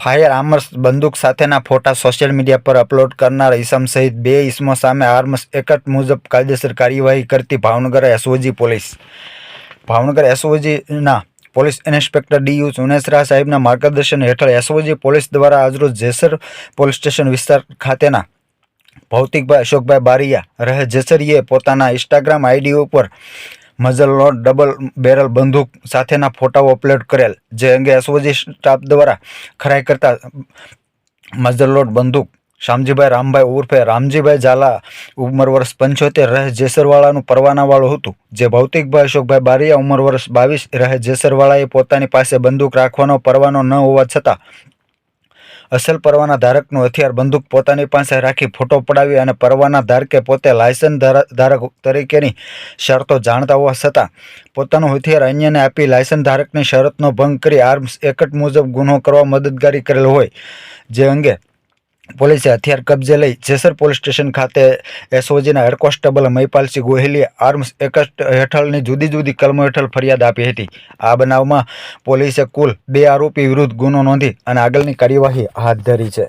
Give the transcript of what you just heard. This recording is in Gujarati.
ફાયર આર્મર્સ બંદૂક સાથેના ફોટા સોશિયલ મીડિયા પર અપલોડ કરનાર ઇસમ સહિત બે ઇસમો સામે આર્મ્સ એક્ટ મુજબ કાયદેસર કાર્યવાહી કરતી Bhavnagar SOG police. Bhavnagar એસઓજીના police inspector D U Chunesara સાહેબના માર્ગદર્શન હેઠળ એસઓજી પોલીસ દ્વારા આજરોજ જેસર પોલીસ સ્ટેશન વિસ્તાર ખાતેના ભૌતિકભાઈ અશોકભાઈ બારિયા રહે જેસરીએ પોતાના ઇન્સ્ટાગ્રામ આઈડી ઉપર મઝલ લોડ ડબલ બેરલ બંદૂક સાથેના ફોટાઓ અપલોડ કરેલ, જે અંગે એસઓજી સ્ટાફ દ્વારા ખરાઈ કરતા મઝલલોડ બંદૂક શામજીભાઈ રામભાઈ ઉર્ફે રામજીભાઈ ઝાલા, ઉંમર વર્ષ પંચોતેર, રહે જેસરવાળાનું પરવાનાવાળું હતું, જે ભૌતિકભાઈ અશોકભાઈ બારીયા, ઉંમર વર્ષ બાવીસ, રહે જેસરવાળાએ પોતાની પાસે બંદૂક રાખવાનો પરવાનો ન હોવા છતાં અસલ પરવાના ધારકનું હથિયાર બંદૂક પોતાની પાસે રાખી ફોટો પડાવી અને પરવાના ધારકે પોતે લાયસન્સ ધારક તરીકેની શરતો જાણતા હોવા છતાં પોતાનું હથિયાર અન્યને આપી લાયસન્સ ધારકની શરતનો ભંગ કરી આર્મ્સ એક્ટ મુજબ ગુનો કરવા મદદગારી કરેલ હોય. જે અંગે પોલીસે હથિયાર કબજે લઈ જેસર પોલીસ સ્ટેશન ખાતે એસઓજીના હેડ કોન્સ્ટેબલ મહિપાલસિંહ ગોહિલીએ આર્મ્સ એક્ટ હેઠળની જુદી જુદી કલમો હેઠળ ફરિયાદ આપી હતી. આ બનાવમાં પોલીસે કુલ બે આરોપી વિરુદ્ધ ગુનો નોંધી અને આગળની કાર્યવાહી હાથ ધરી છે.